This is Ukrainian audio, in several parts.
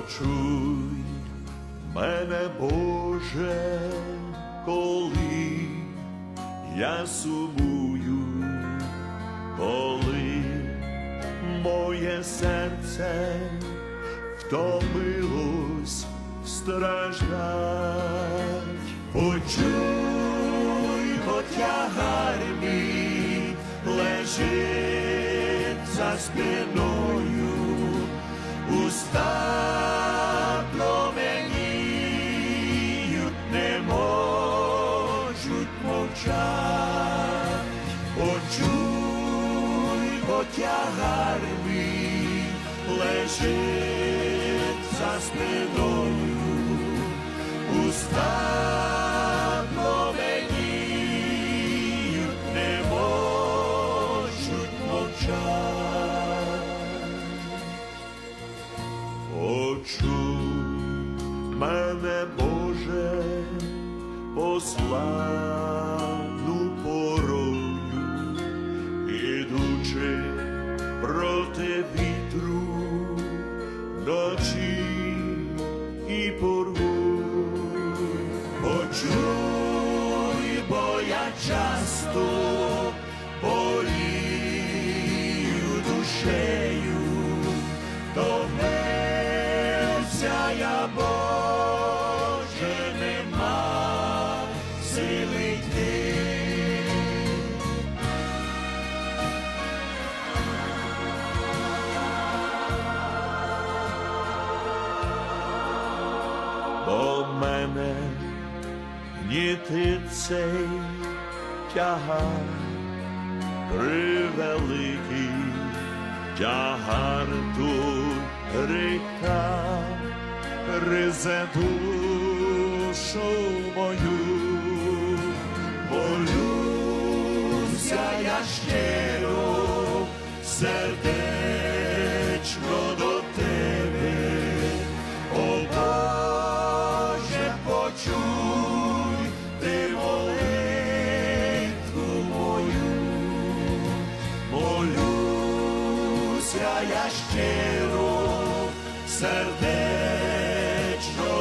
почуй мене, Боже, коли я сумую, коли моє серце втомилось страждать, почуй, потягар мій лежить за спиною. Уста Почуй, бо тягар мій лежить за спиною, уста променіють, не можуть мовчать. Почуй мене, Боже, послану проти вітру, ночі і порву. Почуй, бо я часто Мене гнітить цей тягар превеликий тягар тут ріка душу мою, молюся я щиро, сердечно я щиро, сердечно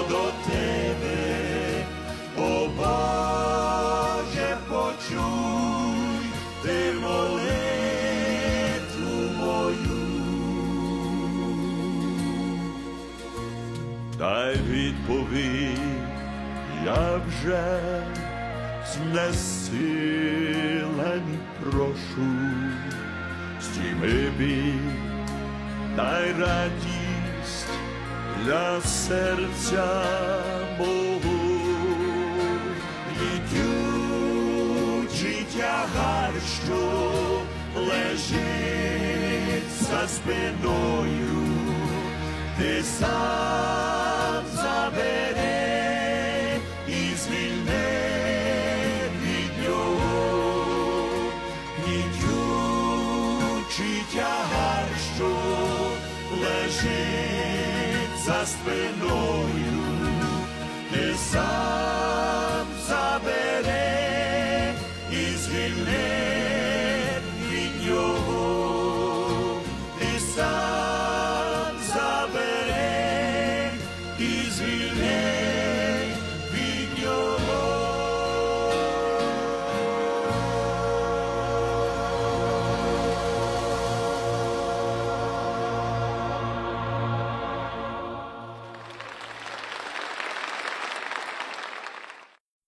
до тебе, о Боже, почуй ти молитву мою. Дай відповідь, я вже знесилені прошу, стіми дай радість для серця мого. Літючий тягар, що лежить за спиною, ти сам забере і звільне від нього. Нітючий тягар, що лежить за спиною, ти сам забере і звільни від нього, ти сам забере і звільни.